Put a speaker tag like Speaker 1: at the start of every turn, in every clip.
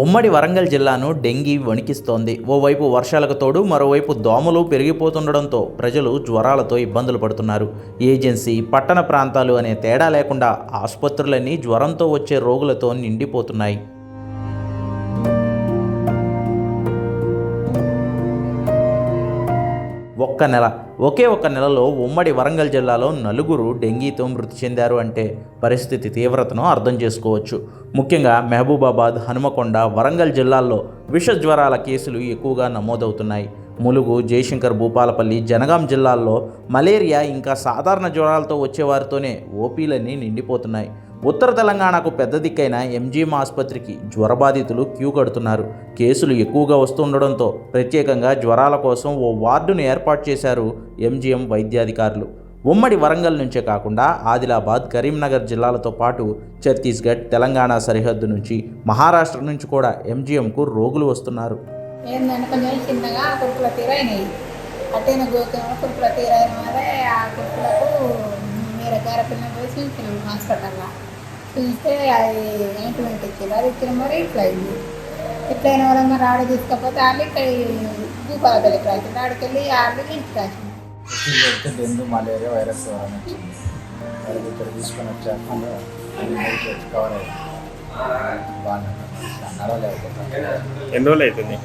Speaker 1: ఉమ్మడి వరంగల్ జిల్లాను డెంగీ వణికిస్తోంది. ఓవైపు వర్షాలకు తోడు మరోవైపు దోమలు పెరిగిపోతుండడంతో ప్రజలు జ్వరాలతో ఇబ్బందులు పడుతున్నారు. ఏజెన్సీ పట్టణ ప్రాంతాలు అనే తేడా లేకుండా ఆసుపత్రులన్నీ జ్వరంతో వచ్చే రోగులతో నిండిపోతున్నాయి. ఒక్క నెల ఒకే ఒక్క నెలలో ఉమ్మడి వరంగల్ జిల్లాలో నలుగురు డెంగీతో మృతి చెందారు అంటే పరిస్థితి తీవ్రతను అర్థం చేసుకోవచ్చు. ముఖ్యంగా మహబూబాబాద్ హనుమకొండ వరంగల్ జిల్లాల్లో విష జ్వరాల కేసులు ఎక్కువగా నమోదవుతున్నాయి. ములుగు జయశంకర్ భూపాలపల్లి జనగాం జిల్లాల్లో మలేరియా ఇంకా సాధారణ జ్వరాలతో వచ్చేవారితోనే ఓపీలన్నీ నిండిపోతున్నాయి. ఉత్తర తెలంగాణకు పెద్ద దిక్కైన ఎంజీఎం ఆసుపత్రికి జ్వరబాధితులు క్యూ కడుతున్నారు. కేసులు ఎక్కువగా వస్తుండడంతో ప్రత్యేకంగా జ్వరాల కోసం ఓ వార్డును ఏర్పాటు చేశారు ఎంజీఎం వైద్యాధికారులు. ఉమ్మడి వరంగల్ నుంచే కాకుండా ఆదిలాబాద్ కరీంనగర్ జిల్లాలతో పాటు ఛత్తీస్గఢ్ తెలంగాణ సరిహద్దు నుంచి మహారాష్ట్ర నుంచి కూడా ఎంజీఎంకు రోగులు వస్తున్నారు.
Speaker 2: ఏంటంటే కొంచెం చిన్నగా గోకేమో ఆ మీరు గారపిల్ల పోయి చూసినాం హాస్పిటల్లో. చూస్తే అది ఏంటి ఇచ్చారు అది ఇచ్చిన మరి ఇట్లా అయింది. ఇట్లా అయిన వల్ల మరి ఆడ తీసుకపోతే వాళ్ళు ఇక్కడ భూపాలపల్లికి రాసింది ఆడికి వెళ్ళి వాళ్ళు ఇంటికి రాసింది
Speaker 3: డెంగ్యూ మలేరియా వైరస్ వచ్చింది. ఇక్కడ తీసుకొని వచ్చాక కవర్
Speaker 4: ఎన్ని రోజులు అవుతుంది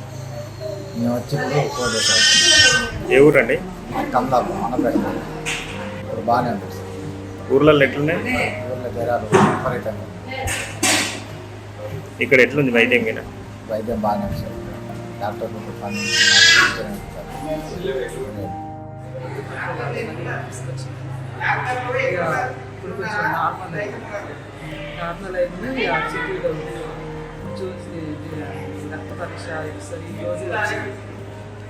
Speaker 3: మేము వచ్చి ఫోర్ డేస్ అవుతుంది
Speaker 4: ఏ ఊరండి?
Speaker 3: కమలాపు మనపేట ఇప్పుడు బాగానే అనిపిస్తుంది
Speaker 4: ఊర్లలో ఎట్లున్నాయి?
Speaker 3: జ్వరాలు విపరీతంగా.
Speaker 4: ఇక్కడ ఎట్లుంది వైద్యం మీద
Speaker 3: వైద్యం బాగానే అనిపిస్తుంది డాక్టర్ పని
Speaker 5: నార్మల్ అయింది చూసి రక్త పరీక్ష ఎక్స్రే రోజు వచ్చింది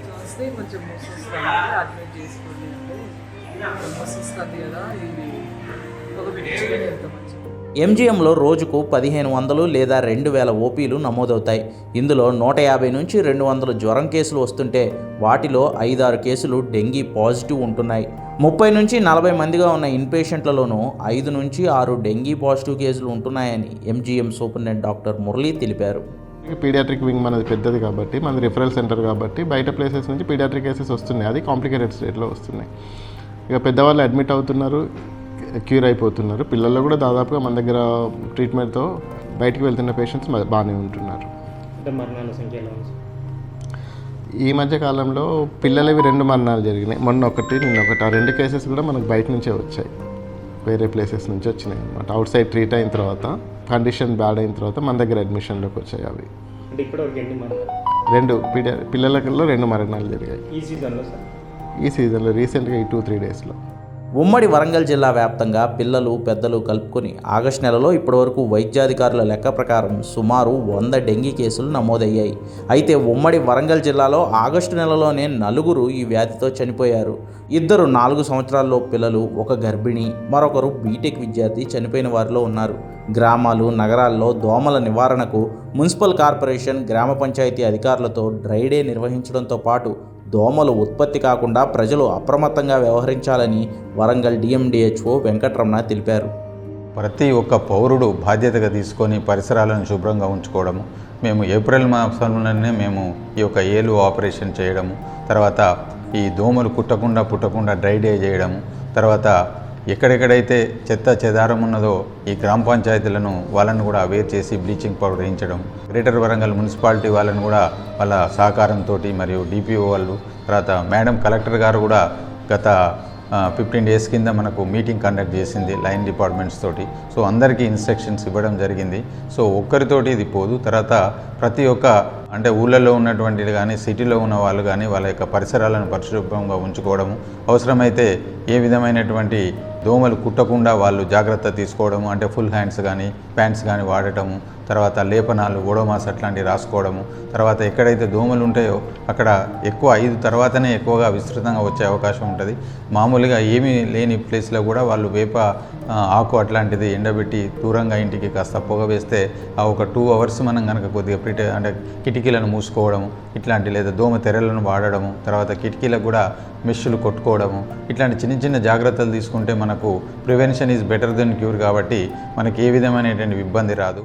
Speaker 5: చూస్తే కొంచెం మూసిస్తుంది అడ్మిట్ చేసుకోండి అంటే మూసిస్తుంది కదా ఇది
Speaker 1: ఎంజీఎంలో రోజుకు పదిహేను వందలు లేదా రెండు వేల ఓపీలు నమోదవుతాయి. ఇందులో నూట యాభై నుంచి రెండు వందల జ్వరం కేసులు వస్తుంటే వాటిలో ఐదారు కేసులు డెంగీ పాజిటివ్ ఉంటున్నాయి. ముప్పై నుంచి నలభై మందిగా ఉన్న ఇన్పేషెంట్లలోనూ ఐదు నుంచి ఆరు డెంగీ పాజిటివ్ కేసులు ఉంటున్నాయని ఎంజీఎం సూపరింటెండెంట్ డాక్టర్ మురళీ తెలిపారు.
Speaker 6: పీడియాట్రిక్ వింగ్ మనది పెద్దది కాబట్టి మనది రిఫరల్ సెంటర్ కాబట్టి బయట ప్లేసెస్ నుంచి పీడియాట్రిక్ కేసెస్ వస్తున్నాయి. అది కాంప్లికేటెడ్ స్టేట్లో వస్తున్నాయి. ఇక పెద్దవాళ్ళు అడ్మిట్ అవుతున్నారు. క్యూర్ అయిపోతున్నారు. పిల్లల్లో కూడా దాదాపుగా మన దగ్గర ట్రీట్మెంట్తో బయటికి వెళ్తున్న పేషెంట్స్ బాగానే ఉంటున్నారు. ఈ మధ్య కాలంలో పిల్లలవి రెండు మరణాలు జరిగినాయి. మొన్న ఒకటి నిన్న ఒకటి. ఆ రెండు కేసెస్ కూడా మనకు బయట నుంచే వచ్చాయి. వేరే ప్లేసెస్ నుంచి వచ్చినాయి అనమాట అవుట్ సైడ్ ట్రీట్ అయిన తర్వాత కండిషన్ బ్యాడ్ అయిన తర్వాత మన దగ్గర అడ్మిషన్లోకి వచ్చాయి అవి. రెండు పిల్ల పిల్లలలో రెండు మరణాలు జరిగాయి.
Speaker 4: ఈ సీజన్లో
Speaker 6: రీసెంట్గా ఈ టూ త్రీ డేస్లో.
Speaker 1: ఉమ్మడి వరంగల్ జిల్లా వ్యాప్తంగా పిల్లలు పెద్దలు కలుపుకొని ఆగస్టు నెలలో ఇప్పటివరకు వైద్యాధికారుల లెక్క ప్రకారం సుమారు వంద డెంగీ కేసులు నమోదయ్యాయి. అయితే ఉమ్మడి వరంగల్ జిల్లాలో ఆగస్టు నెలలోనే నలుగురు ఈ వ్యాధితో చనిపోయారు. ఇద్దరు నాలుగు సంవత్సరాల్లో పిల్లలు ఒక గర్భిణి మరొకరు బీటెక్ విద్యార్థి చనిపోయిన వారిలో ఉన్నారు. గ్రామాలు నగరాల్లో దోమల నివారణకు మున్సిపల్ కార్పొరేషన్ గ్రామ పంచాయతీ అధికారులతో డ్రై డే నిర్వహించడంతో పాటు దోమలు ఉత్పత్తి కాకుండా ప్రజలు అప్రమత్తంగా వ్యవహరించాలని వరంగల్ డిఎండిహెచ్ఓ వెంకటరమణ తెలిపారు.
Speaker 7: ప్రతి ఒక్క పౌరుడు బాధ్యతగా తీసుకొని పరిసరాలను శుభ్రంగా ఉంచుకోవడము మేము ఏప్రిల్ మాసంలోనే మేము ఈ యొక్క ఏలు ఆపరేషన్ చేయడము తర్వాత ఈ దోమలు కుట్టకుండా పుట్టకుండా డ్రై డే చేయడము తర్వాత ఎక్కడెక్కడైతే చెత్త చెదారం ఉన్నదో ఈ గ్రామ పంచాయతీలను వాళ్ళను కూడా అవేర్ చేసి బ్లీచింగ్ పౌడర్ వేయించడం గ్రేటర్ వరంగల్ మున్సిపాలిటీ వాళ్ళను కూడా వాళ్ళ సహకారంతో మరియు డిపిఓ వాళ్ళు తర్వాత మేడం కలెక్టర్ గారు కూడా గత ఫిఫ్టీన్ డేస్ కింద మనకు మీటింగ్ కండక్ట్ చేసింది లైన్ డిపార్ట్మెంట్స్ తోటి. సో అందరికీ ఇన్స్ట్రక్షన్స్ ఇవ్వడం జరిగింది. సో ఒక్కరితోటి ఇది పోదు. తర్వాత ప్రతి ఒక్క అంటే ఊళ్ళల్లో ఉన్నటువంటి కానీ సిటీలో ఉన్న వాళ్ళు కానీ వాళ్ళ యొక్క పరిసరాలను పరిశుభ్రంగా ఉంచుకోవడము అవసరమైతే ఏ విధమైనటువంటి దోమలు కుట్టకుండా వాళ్ళు జాగ్రత్త తీసుకోవడము అంటే ఫుల్ హ్యాండ్స్ కానీ ప్యాంట్స్ కానీ వాడటము తర్వాత లేపనాలు ఓడోమాస్ అట్లాంటివి రాసుకోవడము తర్వాత ఎక్కడైతే దోమలు ఉంటాయో అక్కడ ఎక్కువ ఐదు తర్వాతనే ఎక్కువగా విస్తృతంగా వచ్చే అవకాశం ఉంటుంది. మామూలుగా ఏమీ లేని ప్లేస్లో కూడా వాళ్ళు వేప ఆకు అట్లాంటిది ఎండబెట్టి దూరంగా ఇంటికి కాస్త పొగ వేస్తే ఆ ఒక టూ అవర్స్ మనం కనుక కొద్దిగా ప్రిటే అంటే కిటికీలను మూసుకోవడము ఇట్లాంటి లేదా దోమ తెరలను వాడడము తర్వాత కిటికీలకు కూడా మెష్లు కొట్టుకోవడము ఇట్లాంటి చిన్న చిన్న జాగ్రత్తలు తీసుకుంటే మనకు prevention is better than cure కాబట్టి మనకి ఏ విధమైనటువంటి ఇబ్బంది రాదు.